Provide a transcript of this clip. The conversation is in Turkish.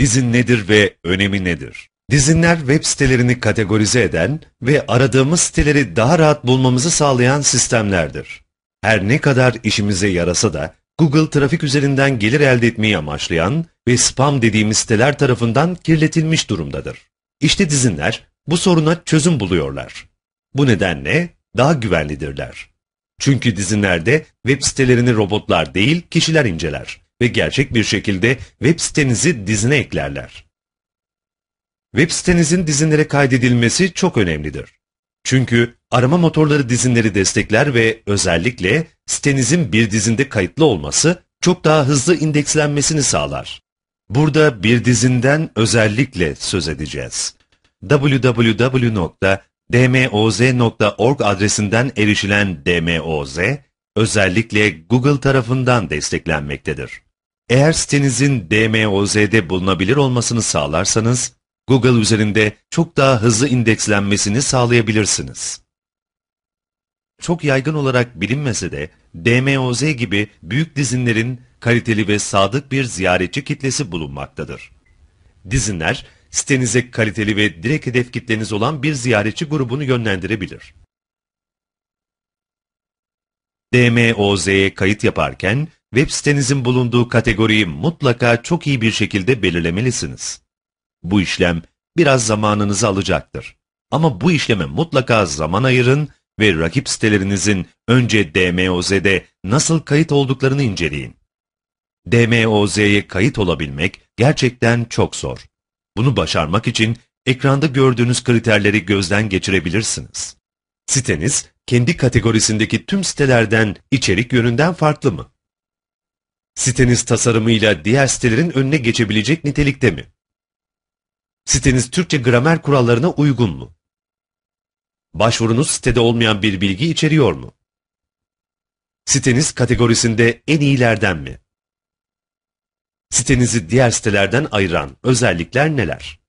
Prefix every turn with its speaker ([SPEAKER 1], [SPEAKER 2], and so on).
[SPEAKER 1] Dizin nedir ve önemi nedir? Dizinler web sitelerini kategorize eden ve aradığımız siteleri daha rahat bulmamızı sağlayan sistemlerdir. Her ne kadar işimize yarasa da Google trafik üzerinden gelir elde etmeyi amaçlayan ve spam dediğimiz siteler tarafından kirletilmiş durumdadır. İşte dizinler bu soruna çözüm buluyorlar. Bu nedenle daha güvenlidirler. Çünkü dizinlerde web sitelerini robotlar değil kişiler inceler ve gerçek bir şekilde web sitenizi dizine eklerler. Web sitenizin dizinlere kaydedilmesi çok önemlidir. Çünkü arama motorları dizinleri destekler ve özellikle sitenizin bir dizinde kayıtlı olması çok daha hızlı indekslenmesini sağlar. Burada bir dizinden özellikle söz edeceğiz. www.dmoz.org adresinden erişilen DMOZ, özellikle Google tarafından desteklenmektedir. Eğer sitenizin DMOZ'de bulunabilir olmasını sağlarsanız, Google üzerinde çok daha hızlı indekslenmesini sağlayabilirsiniz. Çok yaygın olarak bilinmese de DMOZ gibi büyük dizinlerin kaliteli ve sadık bir ziyaretçi kitlesi bulunmaktadır. Dizinler, sitenize kaliteli ve direkt hedef kitleniz olan bir ziyaretçi grubunu yönlendirebilir. DMOZ'ye kayıt yaparken, web sitenizin bulunduğu kategoriyi mutlaka çok iyi bir şekilde belirlemelisiniz. Bu işlem biraz zamanınızı alacaktır. Ama bu işleme mutlaka zaman ayırın ve rakip sitelerinizin önce DMOZ'de nasıl kayıt olduklarını inceleyin. DMOZ'ye kayıt olabilmek gerçekten çok zor. Bunu başarmak için ekranda gördüğünüz kriterleri gözden geçirebilirsiniz. Siteniz kendi kategorisindeki tüm sitelerden içerik yönünden farklı mı? Siteniz tasarımıyla diğer sitelerin önüne geçebilecek nitelikte mi? Siteniz Türkçe gramer kurallarına uygun mu? Başvurunuz sitede olmayan bir bilgi içeriyor mu? Siteniz kategorisinde en iyilerden mi? Sitenizi diğer sitelerden ayıran özellikler neler?